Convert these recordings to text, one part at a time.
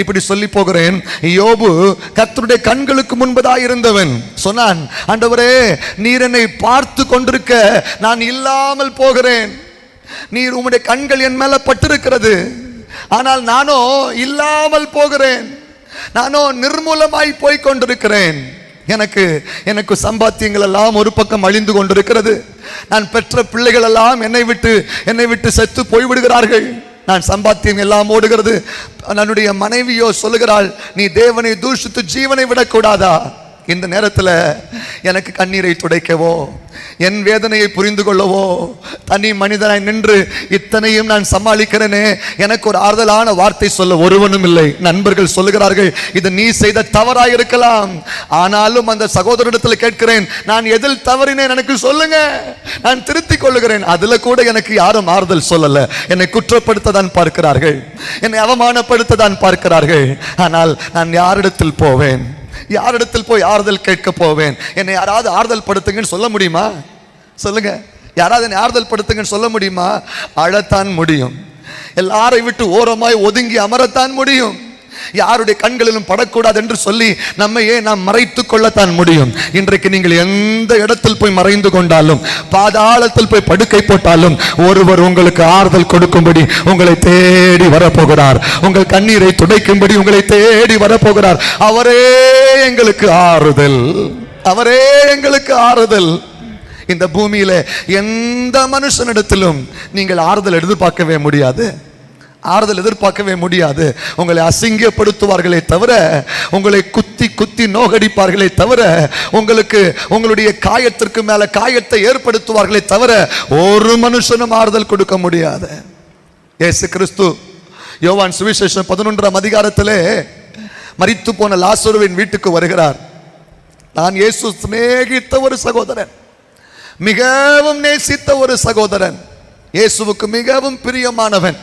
இப்படி சொல்லி போகிறேன். யோபு கத்தருடைய கண்களுக்கு முன்பதாக இருந்தவன். சொன்னான் ஆண்டவரே நீர் என்னை பார்த்து கொண்டிருக்க நான் இல்லாமல் போகிறேன். நீர் உம்முடைய கண்கள் என் மேல பட்டிருக்கிறது. ஆனால் நானோ இல்லாமல் போகிறேன். நானோ நிர்மூலமாய் போய் கொண்டிருக்கிறேன். எனக்கு எனக்கு சம்பாத்தியங்கள் எல்லாம் ஒரு பக்கம் அழிந்து கொண்டிருக்கிறது. நான் பெற்ற பிள்ளைகள் எல்லாம் என்னை விட்டு என்னை விட்டு செத்து போய்விடுகிறார்கள். நான் சம்பாத்தியம் எல்லாம் ஓடுகிறது. என்னுடைய மனைவியோ சொல்லுகிறாள் நீ தேவனை தூஷித்து ஜீவனை விடக்கூடாதா? இந்த நேரத்தில் எனக்கு கண்ணீரை துடைக்கவோ என் வேதனையை புரிந்து கொள்ளவோ தனி மனிதனாய் நின்று இத்தனையும் நான் சமாளிக்கிறேனே எனக்கு ஒரு ஆறுதலான வார்த்தை சொல்ல ஒருவனும் இல்லை. நண்பர்கள் சொல்லுகிறார்கள் இது நீ செய்த தவறாயிருக்கலாம். ஆனாலும் அந்த சகோதரிடத்தில் கேட்கிறேன் நான் எதில் தவறினேன் எனக்கு சொல்லுங்க. நான் திருத்திக் கொள்ளுகிறேன். அதுல கூட எனக்கு யாரும் ஆறுதல் சொல்லல. என்னை குற்றப்படுத்த தான் பார்க்கிறார்கள். என்னை அவமானப்படுத்த தான் பார்க்கிறார்கள். ஆனால் நான் யாரிடத்தில் போவேன்? யாரிடத்தில் போய் ஆறுதல் கேட்க போவேன்? என்னை யாராவது ஆறுதல் படுத்துங்கன்னு சொல்ல முடியுமா? சொல்லுங்க. யாராவது என்னை ஆறுதல் படுத்துங்கன்னு சொல்ல முடியுமா? அழத்தான் முடியும். எல்லாரை விட்டு ஓரமாய் ஒதுங்கி அமரத்தான் முடியும். யாருடைய கண்களிலும் படக்கூடாது என்று சொல்லி நம்மையே நாம் மறைத்துக் கொள்ளத்தான் முடியும். இன்றைக்கு நீங்கள் எந்த இடத்தில் போய் மறைந்து கொண்டாலும் பாதாளத்தில் போய் படுக்கை போட்டாலும் ஒருவர் உங்களுக்கு ஆறுதல் கொடுக்கும்படி உங்களை தேடி வரப்போகிறார். உங்கள் கண்ணீரை துடைக்கும்படி உங்களை தேடி வரப்போகிறார். அவரே எங்களுக்கு ஆறுதல். அவரே எங்களுக்கு ஆறுதல். இந்த பூமியில எந்த மனுஷனிடத்திலும் நீங்கள் ஆறுதல் எதிர்பார்க்கவே முடியாது. ஆறுதல் எதிர்பார்க்கவே முடியாது. உங்களை அசிங்கப்படுத்துவார்களே தவிர உங்களை குத்தி குத்தி நோகடிப்பார்களே தவிர உங்களுக்கு உங்களுடைய காயத்திற்கு மேல காயத்தை ஏற்படுத்துவார்களே தவிர ஒரு மனுஷனும் ஆறுதல் கொடுக்க முடியாது. ஏசு கிறிஸ்து யோவான் சுவிசேஷம் பதினொன்றாம் அதிகாரத்திலே மறித்து போன லாசுருவின் வீட்டுக்கு வருகிறார். நான் இயேசு சிநேகித்த ஒரு சகோதரன். மிகவும் நேசித்த ஒரு சகோதரன். இயேசுவுக்கு மிகவும் பிரியமானவன்.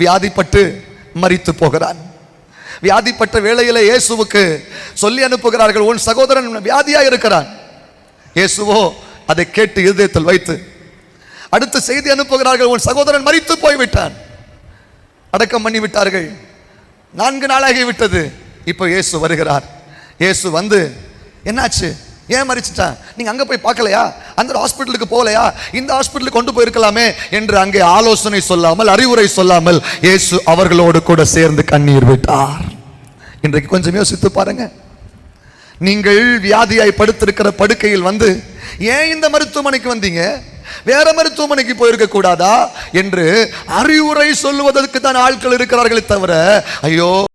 வியாதிப்பட்டு மறித்து போகிறான். வியாதிப்பட்ட வேளையில் இயேசுவுக்கு சொல்லி அனுப்புகிறார்கள் உன் சகோதரன் வியாதியாக இருக்கிறான். இயேசுவோ அதை கேட்டு இருதயத்தில் வைத்து அடுத்து செய்தி அனுப்புகிறார்கள் உன் சகோதரன் மறித்து போய்விட்டான். அடக்கம் பண்ணி விட்டார்கள் நான்கு நாளாகி விட்டது. இப்போ இயேசு வருகிறார். இயேசு வந்து என்னாச்சு? ஏன் மறிச்சிட்டான் நீங்கள் அங்கே போய் பார்க்கலையா? அந்த ஹாஸ்பிட்டலுக்கு போகலையா? இந்த ஹாஸ்பிட்டலுக்கு கொண்டு போயிருக்கலாமே என்று அங்கே ஆலோசனை சொல்லாமல் அறிவுரை சொல்லாமல் இயேசு அவர்களோடு கூட சேர்ந்து கண்ணீர் விட்டார். இன்றைக்கு கொஞ்சம் யோசித்து பாருங்க. நீங்கள் வியாதியாய் படுத்திருக்கிற படுக்கையில் வந்து ஏன் இந்த மருத்துவமனைக்கு வந்தீங்க? வேற மருத்துவமனைக்கு போயிருக்க கூடாதா? என்று அறிவுரை சொல்லுவதற்கு தான் ஆட்கள் இருக்கிறார்களே தவிர ஐயோ